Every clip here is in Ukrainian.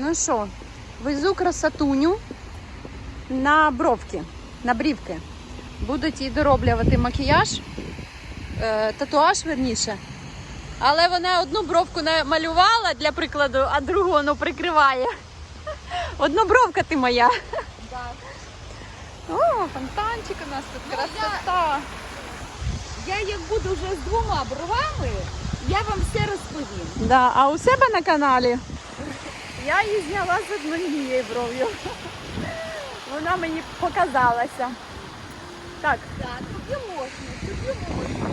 Ну що, везу красотуню на бровки, на брівки. Будуть їй дороблювати макіяж, е, татуаж верніше. Але вона одну бровку намалювала для прикладу, а другу воно прикриває. Одну бровка ти моя. О, фонтанчик у нас тут красота. Я як буду вже з двома бровами, я вам все розповім. Да, а у себе на каналі я її зняла з однією бров'ю. Вона мені показалася. Так, Так, тобі можна, тобі можна.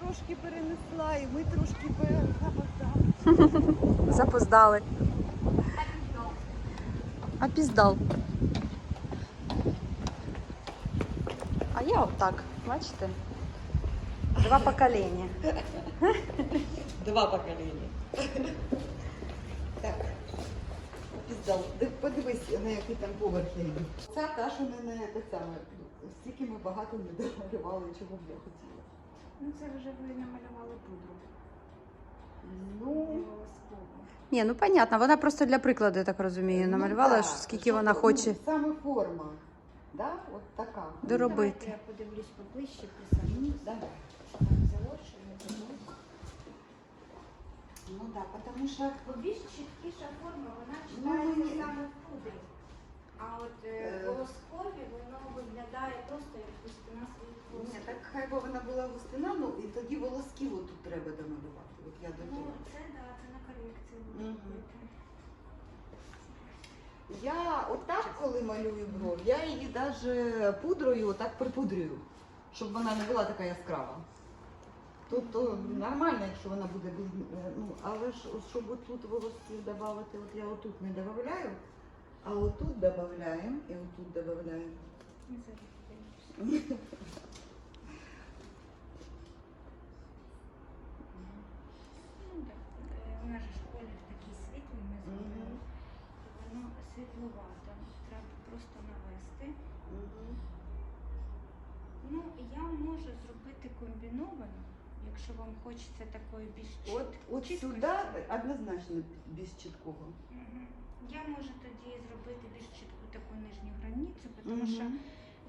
Трошки перенесла і ми трошки перезапоздали. запоздали. Опіздал. А я отак, бачите? Два покоління. Два покоління. Так. Піздал. Ти Подивись, на який там поверх я йду. Ця та, що не на те саме. Стільки ми багато не домалювали, чого б я хотіла. Ну це вже ви намалювали пудру. Ну. Ні, ну понятно, вона просто для прикладу, я так розумію, намалювала, ну, що скільки вона хоче. Ну, саме форма. Да? От така. Доробити. Давайте я подивлюсь поближче, присаднусь. Давай. Ну так, да, тому що більш чіткіша форма, вона Ну, читається ні. саме в пудрі. А от е, Е. волоскові воно виглядає просто як густина своїх Ні, так хай би вона була густина, ну і тоді волосків тут треба домалювати. От я до Ну того. це да, це на корекцію буде робити. Я отак, коли малюю бров, я її навіть пудрою отак припудрюю, щоб вона не була така яскрава. Тут нормально, якщо вона буде без, е, ну, але ж щоб отут волосків додати, от я отут не додаю, а отут додаємо і отут додаємо. У нас ж колір такий світлий, ми зробили. Воно світловато. Треба просто навести. Ну, я можу зробити комбіновано, якщо вам хочеться такої більш От, от чіткості. сюди однозначно без чіткого. Мгм. Я можу тоді зробити більш чітку таку нижню границю, тому що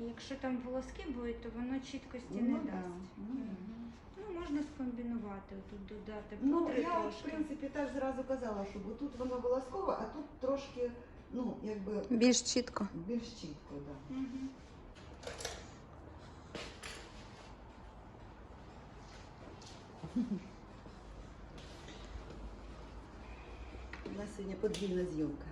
якщо там волоски будуть, то воно чіткості Ну не да, дасть. ну Ну, можна скомбінувати, тут додати Ну, пудри я в принципі так зразу казала, що тут воно волоскове, а тут трошки, ну, якби Більш чітко. більш чітко, так. Да. Мгм. У нас сьогодні подвійна зйомка.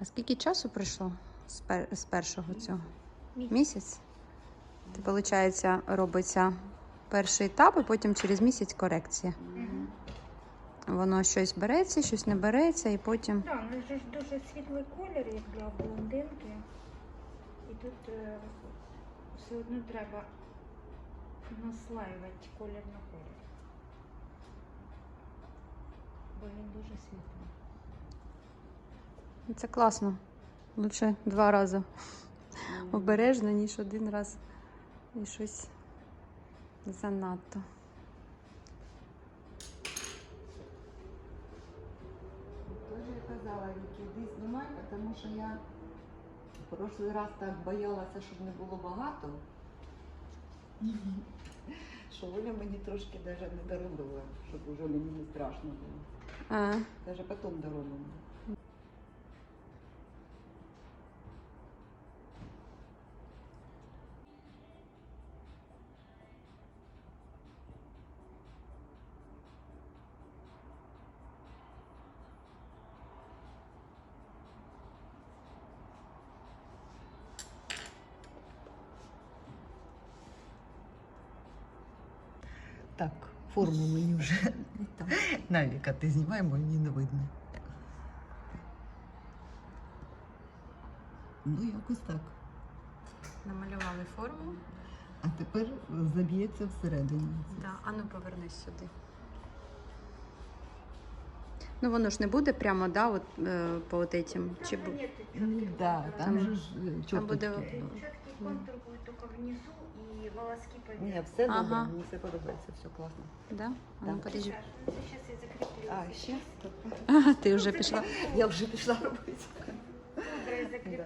А скільки часу пройшло з, пер... з першого цього? Місяць. Місяць? Це, виходить, робиться перший етап, і потім через місяць корекція. Мгм. Воно щось береться, щось не береться, і потім. Так, у нас ж дуже світлий колір, як для блондинки. Тут е, все одно треба наслаювати колір на колір. Бо він дуже світлий. Це класно. Лучше два рази обережно, ніж один раз і щось занадто. Тоже я казала, Вікі, йди знімай, тому що я в прошлий раз так боялася, щоб не було багато. Що Оля мені трошки навіть не доробила, щоб уже мені не страшно було. Навіть потім доробила. Так, форму мені вже. Навіка, ти знімай, бо мені не видно. Ну, якось так. намалювали форму. А тепер заб'ється всередині. Да. А ну повернись сюди. Ну воно ж не буде прямо, да, от, е, по от этим. Чи бу- Нет, Да, там же ж е, Там буде- чорточки. Четкий контур будет только внизу и волоски поверх. Ні, все добре, Ага. мені все подобається, все класно. Да? А Да. ну, подожди. Саша, ну, сейчас я закреплю. А, ще? А, ти вже пішла. Я вже пішла робити. Пудрой закреплю.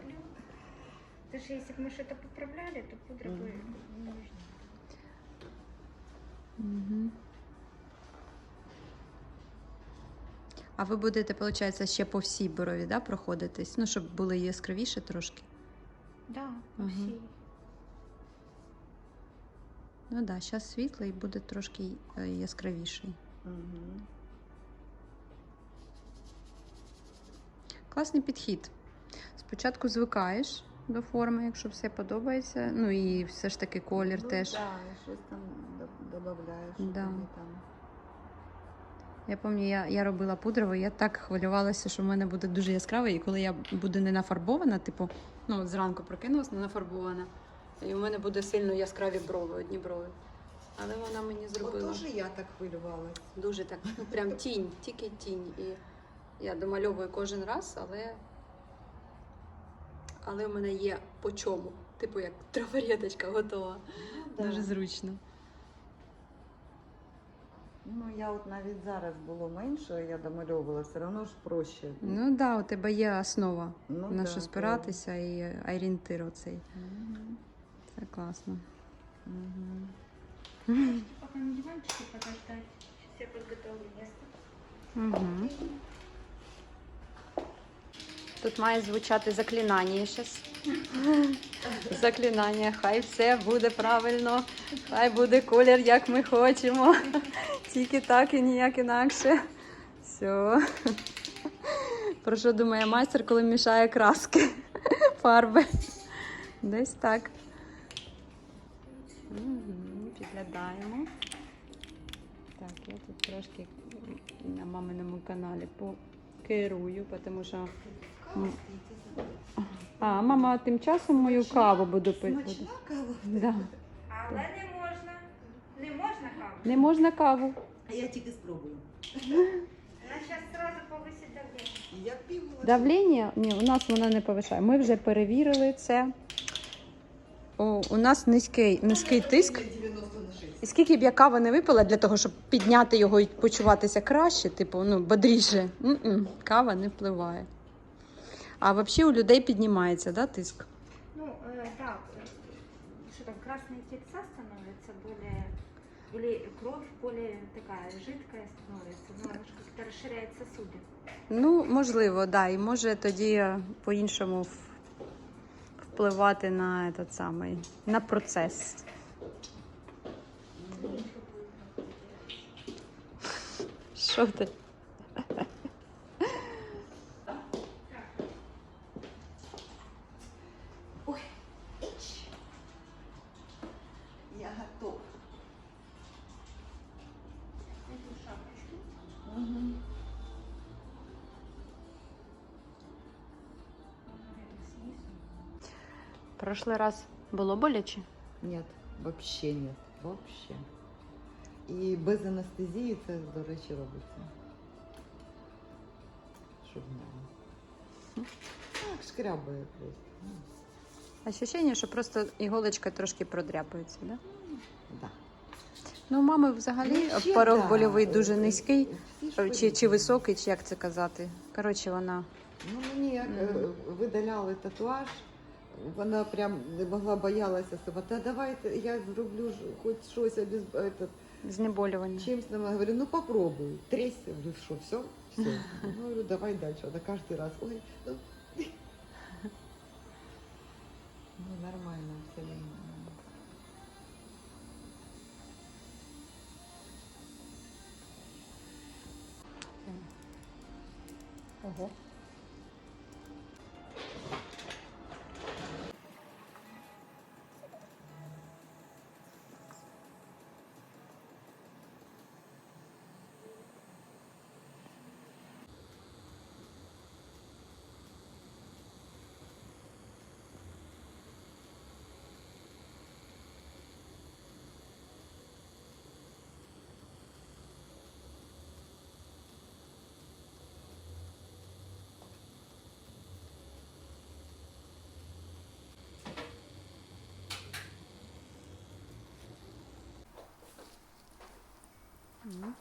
Потому что если бы мы что-то поправляли, то пудра бы не нужна. Угу. А ви будете, виходить, ще по всій брові, да, проходитись? Ну, щоб були яскравіше трошки. Да, Ага. все. Ну так, да, зараз світлий буде трошки е, яскравіший. Мгм. Класний підхід. Спочатку звикаєш до форми, якщо все подобається. Ну і все ж таки колір Ну, теж. Да, щось там додаєш. Да. там. Я пам'ятаю, я, я робила пудрово, я так хвилювалася, що в мене буде дуже яскравий, і коли я буду не нафарбована, типу, ну от зранку прокинулась, не нафарбована, і у мене буде сильно яскраві брови, одні брови. Але вона мені зробила. Теж я так хвилювалася. Дуже так, ну прям тінь, тільки тінь. І я домальовую кожен раз, але, але у мене є по чому. Типу як трафареточка готова. Да. Дуже зручно. Ну, я от навіть зараз було менше, я домальовувала, все одно ж проще. Ну так, да, у тебе є основа Ну, на да, що спиратися і орієнтир оцей. Мгм. Це класно. На подождать. Сейчас я. Угу. Тут має звучати заклинання зараз. Заклинання, хай все буде правильно, хай буде колір, як ми хочемо. Тільки так і ніяк інакше. Все. Про що думає майстер, коли мішає краски, фарби? Десь так. Підглядаємо. Так, я тут трошки на маминому каналі покерую, тому що. А, мама тим часом мою каву буду пити. Смачна кава. Да. Але не можна. Не можна каву. Не можна каву. А я тільки спробую. Вона зараз сразу повисить давлення. Я пів Давлення? Ні, у нас воно не повишає. Ми вже перевірили це. О, у нас низький, низький тиск. 90 на 6. І скільки б я кави не випила для того, щоб підняти його і почуватися краще, типу, ну, бодріше, кава не впливає. А взагалі у людей піднімається, да, тиск? Ну, э, да, э, что там, красные тельца становятся более, или кровь более такая жидкая становится, ну, она же как-то расширяет сосуды. Ну, можливо, да. І може тоді е, по-іншому в- впливати на этот самий, на процес. Що ти? Прошлий раз було боляче? Нет, вообще нет. Вообще. І без анестезії це, до речі, робиться. Щоб не. Так, шкрябає просто. Ощущення, що просто іголочка трошки продряпується, да? да. Ну, у мами взагалі ще порог да. больовий дуже низький, Всі ж чи, чи високий, чи як це казати. Коротше, вона. Ну, мені як е, видаляли татуаж, вона прям не могла боялася себе. Та давайте я зроблю хоч щось без Знеболювання. чимсь нам. Я говорю, ну попробуй. Тресся, говорю, що, все? Все. Ну, говорю, давай дальше. Она каждый раз, ой, ну, ну нормально, все нормально. Ого.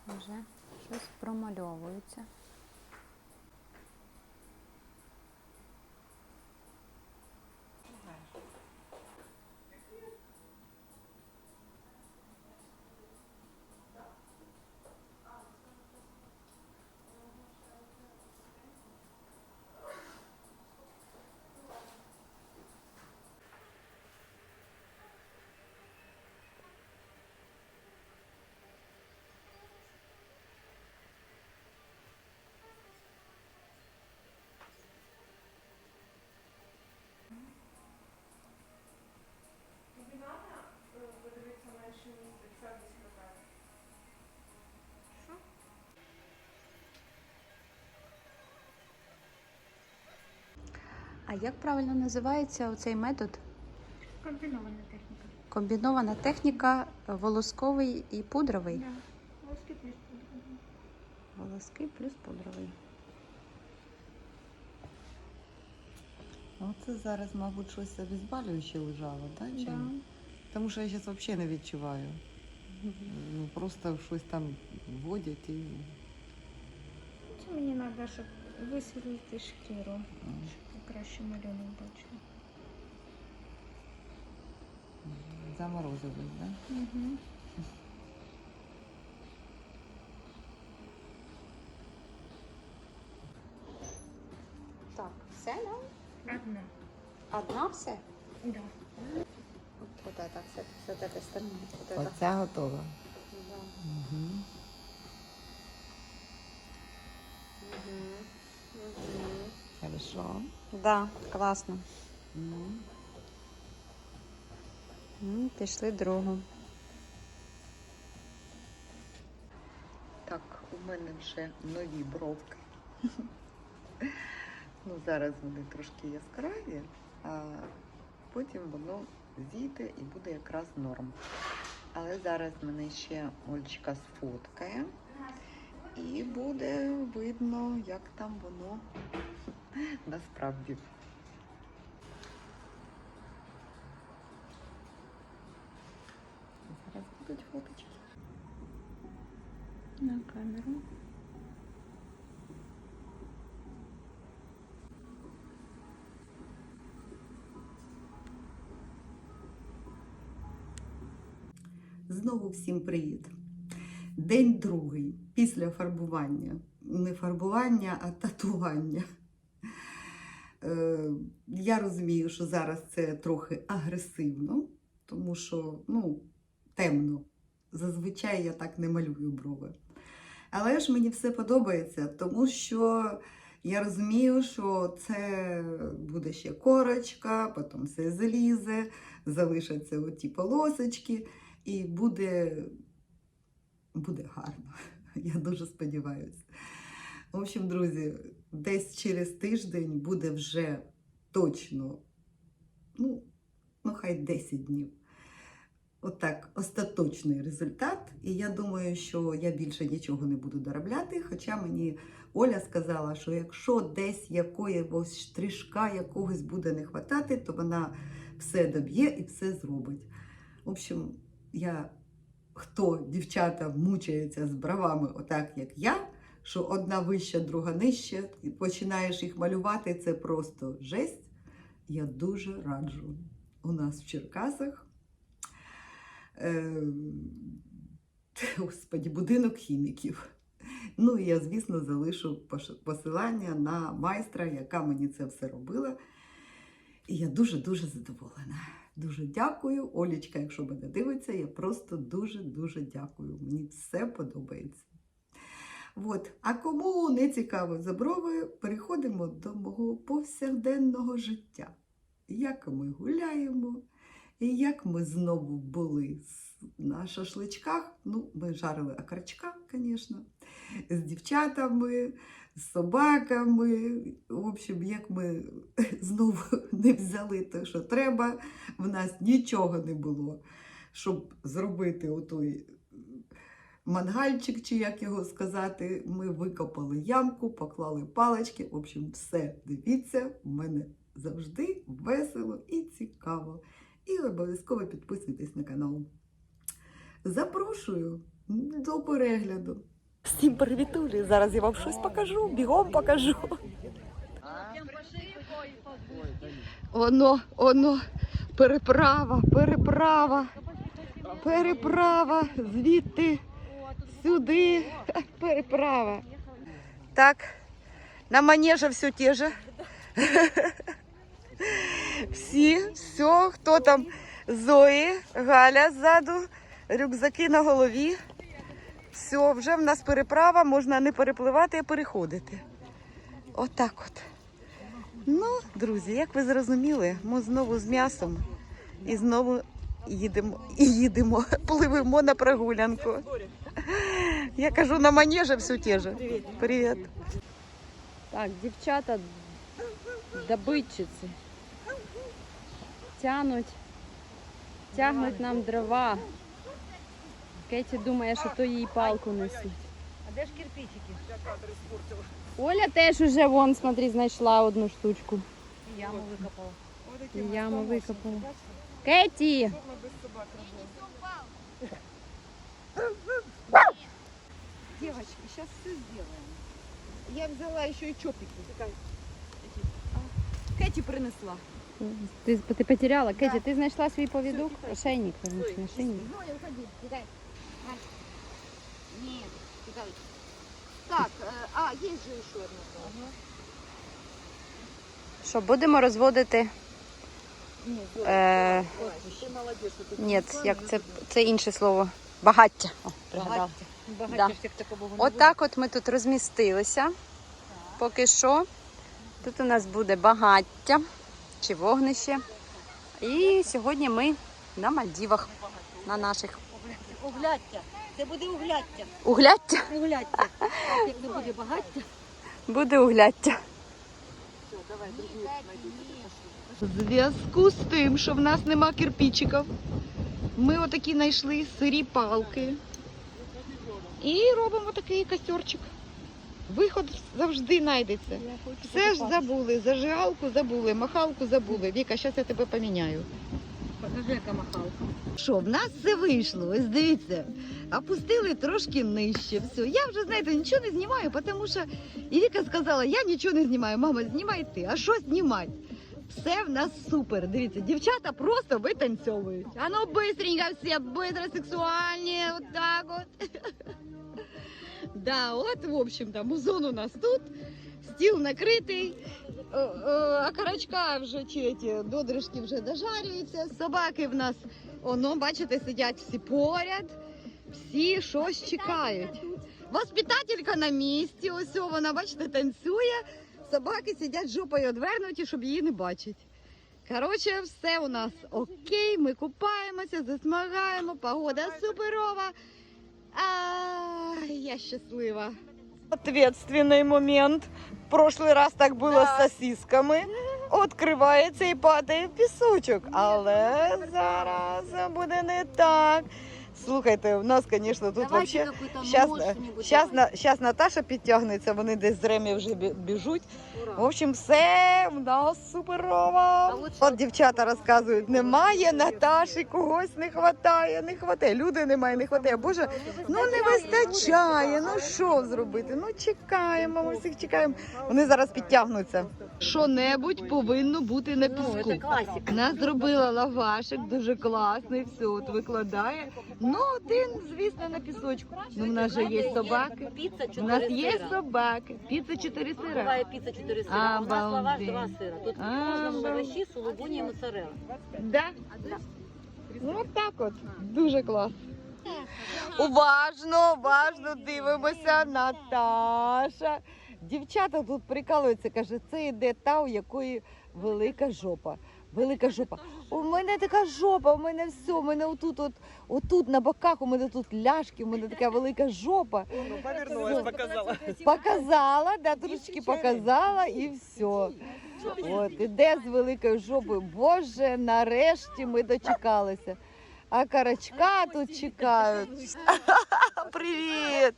Вже щось промальовується. А як правильно називається оцей метод? Комбинована техника. Комбінована техніка волосковий і пудровий. Да. Волоски плюс пудра. Волоски плюс пудровий. Оце зараз, мабуть, щось обезболююче лежало, так? Да. Тому що я зараз взагалі не відчуваю. Ну, просто щось там вводять і. Це мені треба, щоб висвітлити шкіру, щоб краще малюнок бачила. Заморозились, так? Угу. Так, все, да? Одна. Одна все? Да. Вот, вот это, все, все с этой стороны. Вот это. Оця готова. Да. Угу. Мгм. Хорошо. Да, класно. Ну, Пішли другу. Так, у мене вже нові бровки. ну, зараз вони трошки яскраві, а потім воно зійде і буде якраз норм. Але зараз мене ще Ольчка сфоткає, і буде видно, як там воно насправді. Зараз будуть фоточки. На камеру. Знову всім привіт. День другий після фарбування. Не фарбування, а татування. Е, я розумію, що зараз це трохи агресивно, тому що ну, темно. Зазвичай я так не малюю брови. Але ж мені все подобається, тому що я розумію, що це буде ще корочка, потім все залізе, залишаться оті полосочки. І буде, буде гарно. Я дуже сподіваюся. В общем, друзі, десь через тиждень буде вже точно, ну, ну хай 10 днів. Отак, остаточний результат. І я думаю, що я більше нічого не буду доробляти. Хоча мені Оля сказала, що якщо десь якогось штришка якогось буде не хватати, то вона все доб'є і все зробить. В общем, я, хто дівчата мучається з бровами, отак як я, що одна вища, друга нижча, і починаєш їх малювати, це просто жесть. Я дуже раджу. У нас в Черкасах. Е, господі, будинок хіміків. Ну і я, звісно, залишу посилання на майстра, яка мені це все робила. І я дуже-дуже задоволена. Дуже дякую. Олічка, якщо мене дивиться, я просто дуже-дуже дякую. Мені все подобається. От. А кому не цікаво за брови, переходимо до мого повсякденного життя. Як ми гуляємо, і як ми знову були на шашличках. Ну, ми жарили окорочка, звісно, з дівчатами, з собаками. В общем, як ми знову не взяли те, що треба, в нас нічого не було, щоб зробити отой мангальчик, чи як його сказати. Ми викопали ямку, поклали палички. В общем, все дивіться, в мене завжди весело і цікаво. І обов'язково підписуйтесь на канал. Запрошую До перегляду. Всім привітулі! Зараз я вам щось покажу, бігом покажу. Оно, оно, переправа, переправа, переправа, звідти, сюди, переправа. Так, на манеже все те же. Всі, все, хто там Зої, Галя ззаду, рюкзаки на голові. Все, вже в нас переправа, можна не перепливати, а переходити. Отак от. Ну, друзі, як ви зрозуміли, ми знову з м'ясом і знову їдемо і їдемо, пливемо на прогулянку. Я кажу, на манеже все те же. Привіт. Так, дівчата добитчиці. Тянуть, тягнуть нам дрова. Кеті думає, що то їй палку несуть. А де ж кирпичики? Оля теж уже вон, смотри, знайшла одну штучку. Яму викопала. І яму викопала. Кеті! Девочки, сейчас все сделаем. Я взяла еще и чопики. Кэти принесла. Ти, ти потеряла? Кеті, ти знайшла свій повідок? Ошейник, верніше, ошейник. Нет, кидай. Так, э, а, есть же еще одна. Що, будемо розводити? Е, ні, як це, це інше слово. Багаття. О, пригадала. Багато ж як такого Отак от ми тут розмістилися. Поки що. Тут у нас буде багаття чи вогнище. І сьогодні ми на Мальдівах, на наших Угляття. Це буде угляття. угляття. Угляття. Як не буде багаття. Буде угляття. В зв'язку з тим, що в нас нема кирпичиків, ми отакі знайшли сирі палки і робимо такий костерчик. Виход завжди знайдеться. Все ж забули, зажигалку забули, махалку забули. Віка, зараз я тебе поміняю. Покажи, яка махалка. Що, в нас все вийшло, ось дивіться. Опустили трошки нижче. Все. Я вже, знаєте, нічого не знімаю, тому що і Віка сказала, я нічого не знімаю. Мама, знімай ти, а що знімати? Все в нас супер. Дивіться, дівчата просто витанцьовують. А ну бистренько всі, быстро, сексуальні, от так от. Да, от, в общем-то, музон у нас тут, стіл накритий, Е, е, окорочка вже чи ті додришки вже дожарюються. Собаки в нас, оно, бачите, сидять всі поряд, всі щось чекають. Воспитателька на місці, ось вона, бачите, танцює. Собаки сидять жопою одвернуті, щоб її не бачити. Коротше, все у нас окей, ми купаємося, засмагаємо, погода суперова. А, я щаслива. Ответственный момент. В прошлый раз так було з сосисками. Откривається і падає в пісочок. Але зараз буде не так. Слухайте, у нас, звісно, тут вообще. Щас, на- щас Наташа підтягнеться, вони десь з Ремі вже бі- біжуть. В общем, все у нас суперово. От дівчата розказують, немає Наташі, когось не вистачає, не вистачає. Люди немає, не вистачає. Боже, ну не вистачає. Ну що зробити? Ну чекаємо, ми всіх чекаємо. Вони зараз підтягнуться. Що-небудь повинно бути на піску. класика. Нас зробила лавашик, дуже класний, все, от викладає. Ну, один, звісно, на пісочку. Ну, в нас же є собаки. Піца У нас є собаки. Піца 4 сира. Буває піца 4 сира. У нас лаваш Обалдеть. 2 сира. Тут в Обалдеть. сулугуні і моцарелла. Да? Ну, от так от. Дуже клас. Уважно, уважно дивимося, Наташа. Дівчата тут прикалуються, каже, це йде та, у якої велика жопа. Велика жопа. У мене така жопа, у мене все, у мене отут, от, отут на боках, у мене тут ляшки, у мене така велика жопа. Ну, повернулась, показала. Показала, да, трошечки показала і все. От, іде з великою жопою. Боже, нарешті ми дочекалися. А карачка тут чекають. Привіт!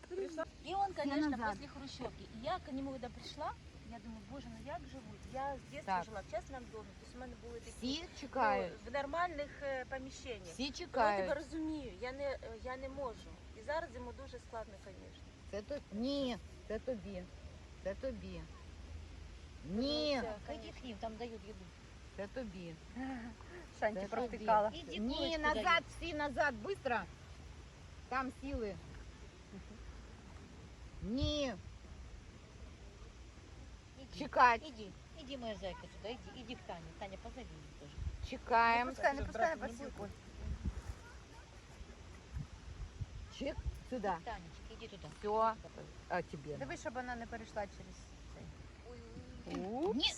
И он, конечно, после Хрущевки. И я к нему когда пришла, я думаю, боже, ну як живуть? Я з детства Так. жила в частному домі, мене були такі Всі ну, чекають. в нормальних е, поміщеннях. Всі Я тебе чекають. розумію, я не, е, я не можу. І І зараз йому дуже складно, звісно. Це то... Ні, це тобі. Це тобі. Ні, Ходи к ним, там дають їду. це тобі. Шанті Це провтикала. Іди Ні, курочку назад, дають. всі назад, быстро. Там сили. Ні, Іди, чекать. Іди, Іди, моя зайка, сюди, іди, іди к Тані. Таня, позови її теж. Чекаем. Пускай, не пускай, на посилку. Чек сюда. Танечка, іди туди. Все. А тебе? Дивись, щоб вона не перейшла через цей. Ні,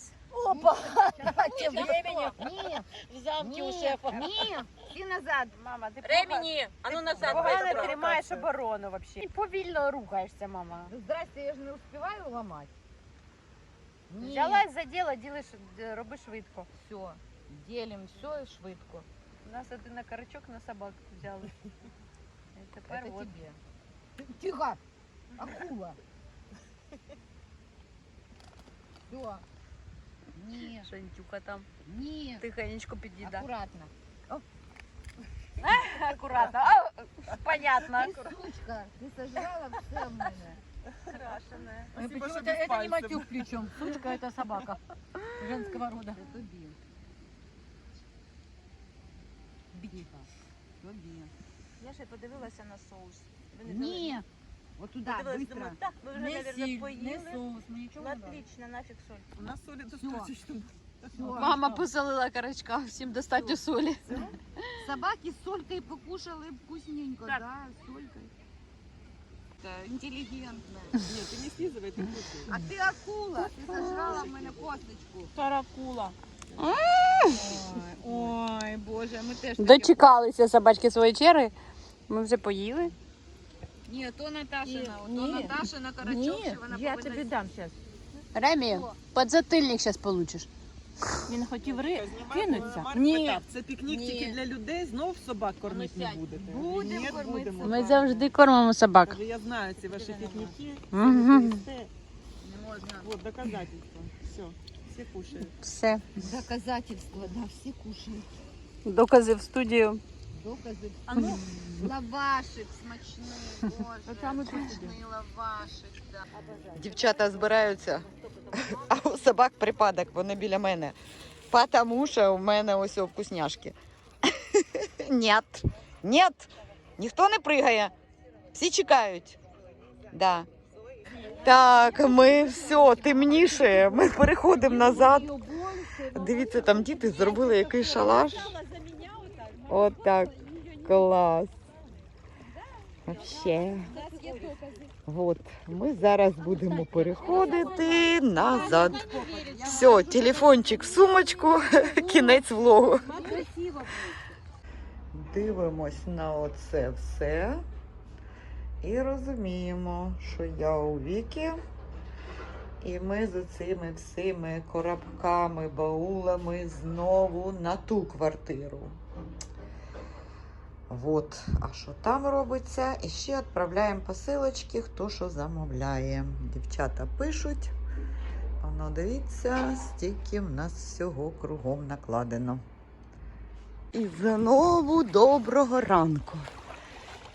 Опа! тим временем Ні, в замки у шефа. ні. Всі назад. Мама, ти Ремені! А ну назад. погано тримаєш оборону вообще. І повільно рухаєшся, мама. Ну, Здрасте, я ж не успіваю ламати. Ні. Взялась за діло, ділиш, д- роби швидко. Все. Ділим все і швидко. У нас один на карачок на собак взяли. І тепер Это от. тебе. Тихо! Акула! Все. Ні, Шантюка там ні. тихенечко під'їда. Акуратно. Акуратно. А, понятно. Ти сучка, ти сожрала все в мене. Крашене. Спасибо, что это, без это не пальцев. матюк причем. Сучка это собака. Женского рода. Это тобі. Тихо. Тобі. Я ще подивилася на соус. Ви не Ні. Вот туда, Подивилась, быстро. думаю, так, ви вже, Не наверное, сіль, не поїли. соус, ми нічого Ну, не брали. отлично, нафиг соль. У нас соли достаточно. Всё. Мама посолила карачка, всім достатньо солі. Собаки с солькой покушали вкусненько, Так. да, с солькой. Это интеллигентно. Нет, ты не слизывай, ты кушай. А ты акула, ты сожрала в мене косточку. Таракула. Ой, ой, боже, ми теж таке- Дочекалися собачки своєї черги. Ми вже поїли. Ні, то Наташина, то Ні. Наташина карачок, що вона повинна... дам зараз. Ремі, подзатильник зараз получиш. Він хотів ри... Кинуться? Ні. питав, це пікнік Ні. тільки для людей, знов собак кормити не будете. Будемо Ні, кормити будемо. Ми завжди кормимо собак. Каже, я знаю ці ваші пікніки. Мгм. Все. Не можна. От доказательства. Все, Всі кушають. Все. Доказательства, да, всі кушають. Докази в студію. Докази. А ну, Лавашик смачний, боже. Смачний лавашик, да. Дівчата збираються, а у собак припадок, вони біля мене. Потому що у мене ось о вкусняшки. Нет, нет, ніхто не пригає. Всі чекають. Да. Так, ми все, темніше, ми переходимо назад. Дивіться, там діти зробили якийсь шалаш. От так. Клас. Вообще. От, ми зараз будемо переходити назад. Все, телефончик в сумочку, кінець влогу. Дивимось на оце все і розуміємо, що я у віки. І ми з цими всіми коробками, баулами знову на ту квартиру. От, а що там робиться? І ще відправляємо посилочки, хто що замовляє. Дівчата пишуть. Воно дивіться, стільки в нас всього кругом накладено. І знову доброго ранку.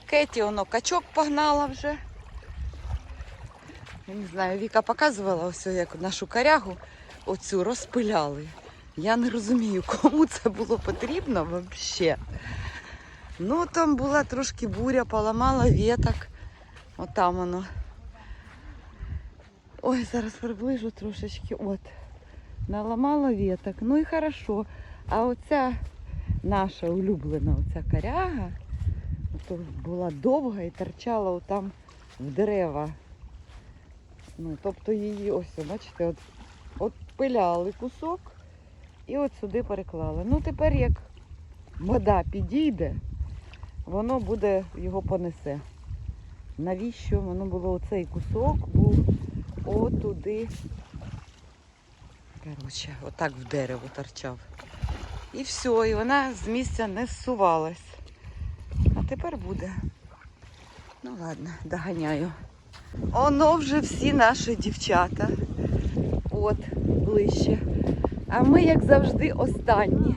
Кеті, воно качок погнала вже. Я не знаю, Віка показувала ось як нашу корягу оцю розпиляли. Я не розумію, кому це було потрібно взагалі. Ну, там була трошки буря, поламала веток. Отам воно. Ой, зараз приближу трошечки. От. Наламала веток. Ну і хорошо. А оця наша улюблена оця коряга, то була довга і торчала отам в дерева. Ну, тобто її ось, бачите, от, от пиляли кусок і от сюди переклали. Ну тепер як вода підійде, воно буде, його понесе. Навіщо воно було оцей кусок був отуди. Коротше, отак в дерево торчав. І все, і вона з місця не зсувалась. А тепер буде. Ну ладно, доганяю. Оно вже всі наші дівчата. От, ближче. А ми, як завжди, останні.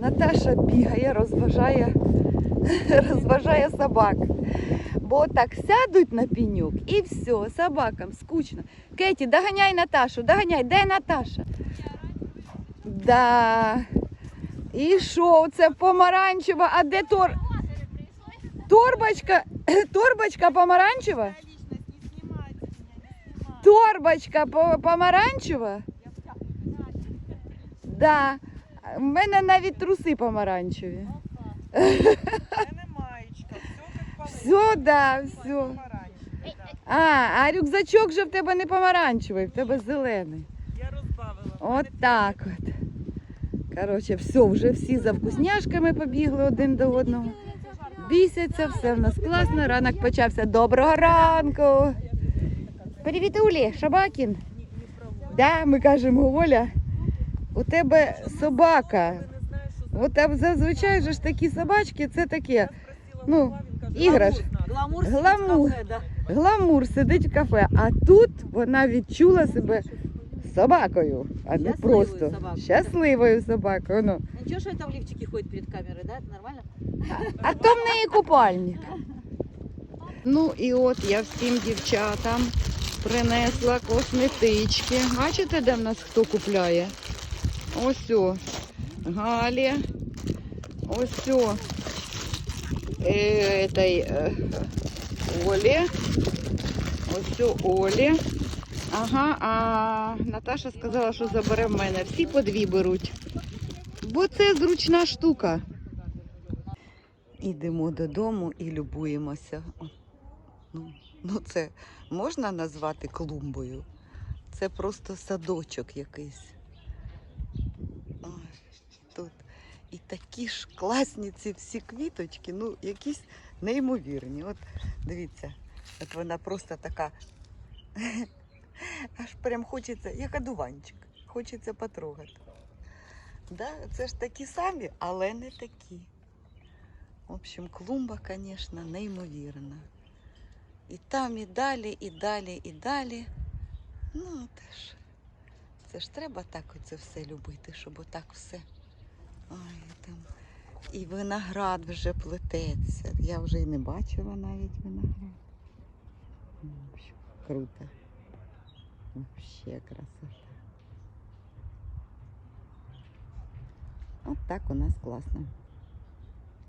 Наташа бігає, розважає розважає собак. Бо так сядуть на пеньок і все, собакам скучно. Кеті, доганяй Наташу, доганяй, де Наташа? Да. І що, це помаранчева, а де тор... торбочка? Торбочка помаранчева? Торбочка помаранчева? Да. У мене навіть труси помаранчеві. Мене маєчка, все як Все, да, все. А, а рюкзачок же в тебе не помаранчевий, в тебе зелений. Я розбавила. От так от. Коротше, все, вже всі за вкусняшками побігли один до одного. Бісяться, все в нас класно. Ранок почався. Доброго ранку. Привіт, Улі, Шабакін. Да, ми кажемо, Оля, у тебе собака. От там зазвичай же ж такі собачки, це таке. Ну, іграш. Гламур. Гламур. Гламур сидить в кафе, а тут вона відчула себе собакою, а не просто собакою. щасливою собакою. Ну. Ничего, что это в лифчике ходит перед камерой, да? Это нормально? А то в неї купальник. Ну і от я всім дівчатам принесла косметички. Бачите, де в нас хто купляє? Ось о. Галі. Ось о. Е, этой, е, Олі. Ось о Олі. Ага, а Наташа сказала, що забере в мене. Всі по дві беруть. Бо це зручна штука. Ідемо додому і любуємося. Ну, ну це можна назвати клумбою. Це просто садочок якийсь. Ой, тут. І такі ж класні ці всі квіточки, ну, якісь неймовірні. От дивіться, от вона просто така. Аж прям хочеться, як одуванчик, хочеться потрогати. Да, це ж такі самі, але не такі. В общем, клумба, звісно, неймовірна. І там, і далі, і далі, і далі. Ну, теж. Це ж треба так оце все любити, щоб отак все. Ой, там. І виноград вже плететься. Я вже і не бачила навіть виноград. Круто. Вообще красота. От так у нас класно.